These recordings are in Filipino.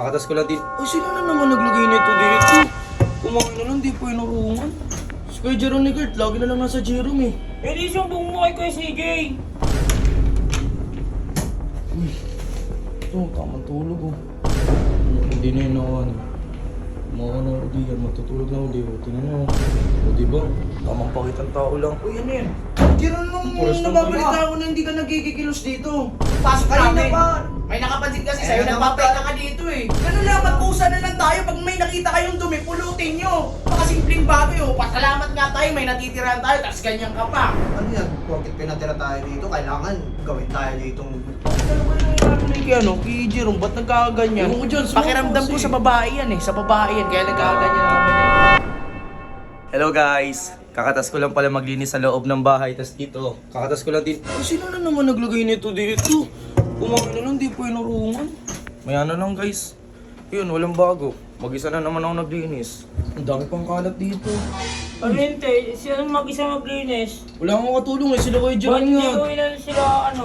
Kakatas ko lang din. Ay, sino na naman naglagay nito dito? Kumain na lang, di po inurungan. Si Kuya Jerome ni Kurt, lagi na lang nasa Jerome eh. Eh di sumbong mo kay Kuya CJ. Ito, tamang tulog oh. Ano, Hindi na yun ako ano. Mga ano, di yan, matutulog na ako, di oh. Tingnan mo. O, di ba? Tamang pakitang tao lang. Uy, ano yan? Gano'n nung nababalita ako na hindi ka nagigikilos dito. Pasok Kanina namin. pa. May nakapansin kasi Ayun sa'yo, na nagpapeka ka dito eh. Ganun lang, magpusa na lang tayo. Pag may nakita kayong dumi, pulutin nyo. Baka simpleng bagay oh. Pasalamat nga tayo, may natitirahan tayo, tapos ganyan ka pa. Ano yan? Porkit pinatira tayo dito, kailangan gawin tayo ditong... Ano ba yung nangyari na kay ano, kay Jerome, ba't ko dyan, sumuko Pakiramdam ko sa babae yan eh, sa babae yan, kaya nagkakaganyan naman yan. Hello guys! Kakatas ko lang pala maglinis sa loob ng bahay, tas dito, kakatas ko lang din. Ay, sino na naman naglagay nito dito? Kumain na lang, di po inurungan. Maya na lang guys. Yun, walang bago. Mag-isa na naman ako naglinis. Ang dami pang kalat dito. Alente, sila mag-isa maglinis. Wala akong katulong eh, sila Kuya Ba't Jerome hindi nga. ko sila ano?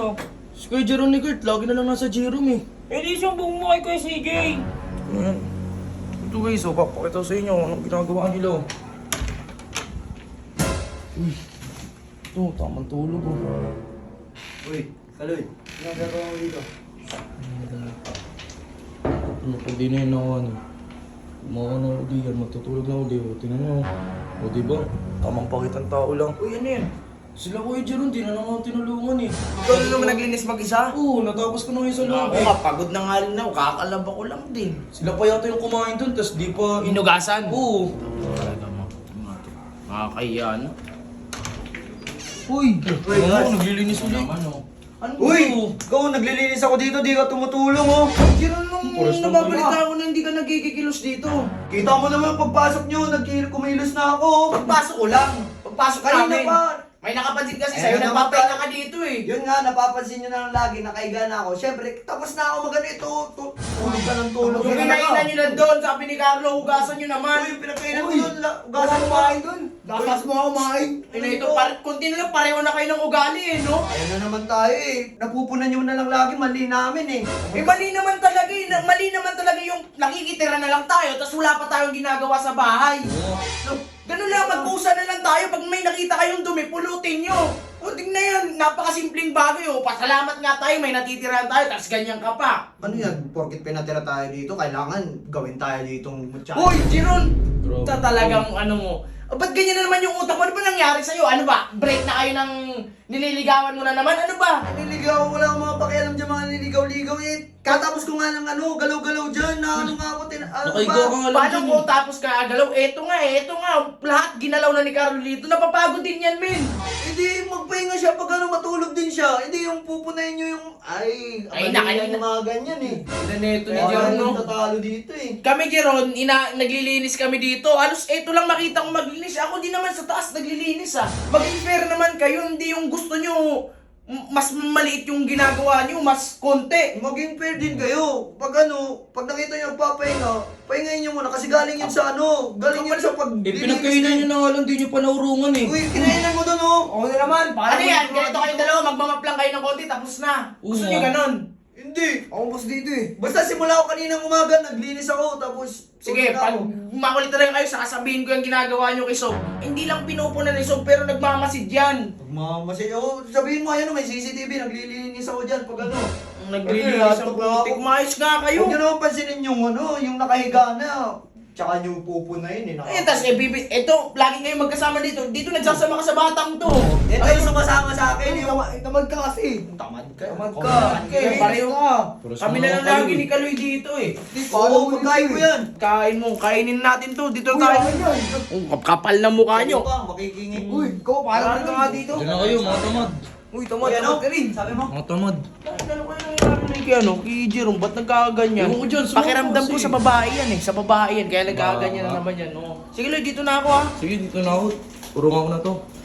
Si Kuya Jerome ni Kurt, lagi na lang nasa Jerome eh. Eh di sumbong mo kay Kuya CJ. Ayan. Ito guys, oh, papakita sa inyo anong ginagawa nila. Oh. Uy, ito, tamang tulog oh. Uy, Kaloy, ginagawa mo dito? Ano pag di na yun ako ano. Mga ano ako di yan, matutulog na ako di. oh. Tingnan mo. O di ba? Tamang pakitang tao lang. Uy, ano yan? Sila Kuya Jerome, di na lang ako tinulungan eh. Ikaw na naman naglinis mag-isa? Oo, natapos ko na ngayon sa loob Ako nga, pagod na nga rin ako, kakalaba ko lang din. Sila pa yata yung kumain dun, tas di pa... Inugasan? Oo. Talaga mo. Nakakahiya, no? Uy, Uy, ano, naglilinis ulit. Oh. Ano Uy! Ikaw, naglilinis ako dito, di ka tumutulong oh. Gano'n nung Puros ng nababalita mga. ako na hindi ka nagigikilos dito. Kita mo naman pagpasok nyo, nagkil kumilos na ako. Pagpasok ko lang. Pagpasok Kanina namin. pa. May nakapansin kasi sa'yo, nagpapeka naman ka dito eh. Yun nga, napapansin nyo na lang lagi, nakaiga na ako. Siyempre, tapos na ako magano ito. tu- Tulog ka ng tulog. Yung kinainan nyo na doon, sabi ni Carlo, hugasan nyo naman. Uy, pinakainan ko Uy. yun. la- Gasan mo kumain dun. Gatas mo ako kumain. Ina ito, par kunti na lang, pareho na kayo ng ugali eh, no? Ayun na naman tayo eh. Napupunan nyo na lang lagi, mali namin eh. Eh, mali naman talaga eh. Na- Mali naman talaga yung nakikitira na lang tayo, tapos wala pa tayong ginagawa sa bahay. No, ganun lang, magpusa na lang tayo. Pag may nakita kayong dumi, pulutin nyo. O, tingnan yan, napakasimplling bagay oh. Pasalamat nga tayo, may natitirahan tayo, tapos ganyan ka pa. Ano yan? Porkit pinatira tayo dito, kailangan gawin tayo ditong muchacho. Hoy, Jiron! Grabe. Ta talagang ano mo. O, ba't ganyan na naman yung utak mo? Ano ba nangyari sa'yo? Ano ba? Break na kayo ng nililigawan mo na naman? Ano ba? Niligaw, wala akong mga pakialam dyan mga niligaw-ligaw eh. Katapos ko nga ng ano, galaw-galaw dyan, na ano nga ako, tin... Ano Nakaigo ba? ka nga lang Paano dyan kung eh. tapos ka agalaw? Eto nga eh, eto nga. Lahat ginalaw na ni Carolito. Napapagod din yan, men. Magpahinga siya pag ano, matulog din siya. Hindi yung pupunayin nyo yung... Ay, Ay, ay, na- yung mga ganyan eh. Inaneto ni Kaya Jeron, yung no? tatalo dito eh. Kami, Jeron, ina, naglilinis kami dito. Halos eto lang makita ko maglinis. Ako din naman sa taas naglilinis ah. Maging fair naman kayo, hindi yung gusto nyo mas maliit yung ginagawa nyo, mas konti. Maging fair din kayo. Pag ano, pag nakita nyo nagpapahinga, pahingayin nyo muna kasi galing yun sa ano, galing yun sa pag... Eh, pinagkainan nyo na nga lang, di nyo pa naurungan eh. Uy, kinainan mo doon oh. Ako na naman. Ano yan? Ganito kayong dalawa, magmamap lang kayo ng konti, tapos na. Gusto Oo nyo ganon? Hindi, ako boss dito eh. Basta simula ako kaninang umaga, naglinis ako, tapos... Sige, pag makulit na rin kayo, sasabihin ko yung ginagawa nyo kay Sob. Hindi lang pinupunan ni Sob, pero nagmamasid yan. Magmamasi, oh, sabihin mo, ayan, oh, may CCTV, naglilinis ako dyan, pag ano. Naglilinis ang ako. Maayos nga kayo. Huwag nyo naman pansinin yung ano, yung nakahiga na. Tsaka yung pupunayin eh. Eh, tas eh, bibi, eto, lagi kayo magkasama dito. Dito nagsasama ka sa batang to. Ito yung sumasama sa akin, yung... Tamad ka kasi. Tamad Tamad Tamad ka. ka. Eh, pareho ka. Puros Kami na mga lang lagi eh. ni Kaloy dito eh. Oo, pagkain ko yan. Kain mo, kainin natin to. Dito Uy, tayo. ano yan? Ang kapal na mukha nyo. Ano ba, makikingin. Uy, ikaw, parang ka nga dito. Diyan na kayo, mga tamad. Uy, tamad, Uy, ano? tamad ka rin, sabi mo. Mga tamad. Ano kaya nangyari na kay ano, kay Jerome, ba't nagkakaganyan? Ewan ko dyan, Pakiramdam ko sa babae yan eh, sa babae yan, kaya nagkakaganyan na naman yan, no? Sige Loy, dito na ako ah. Sige, dito na ako. Urong ako na to.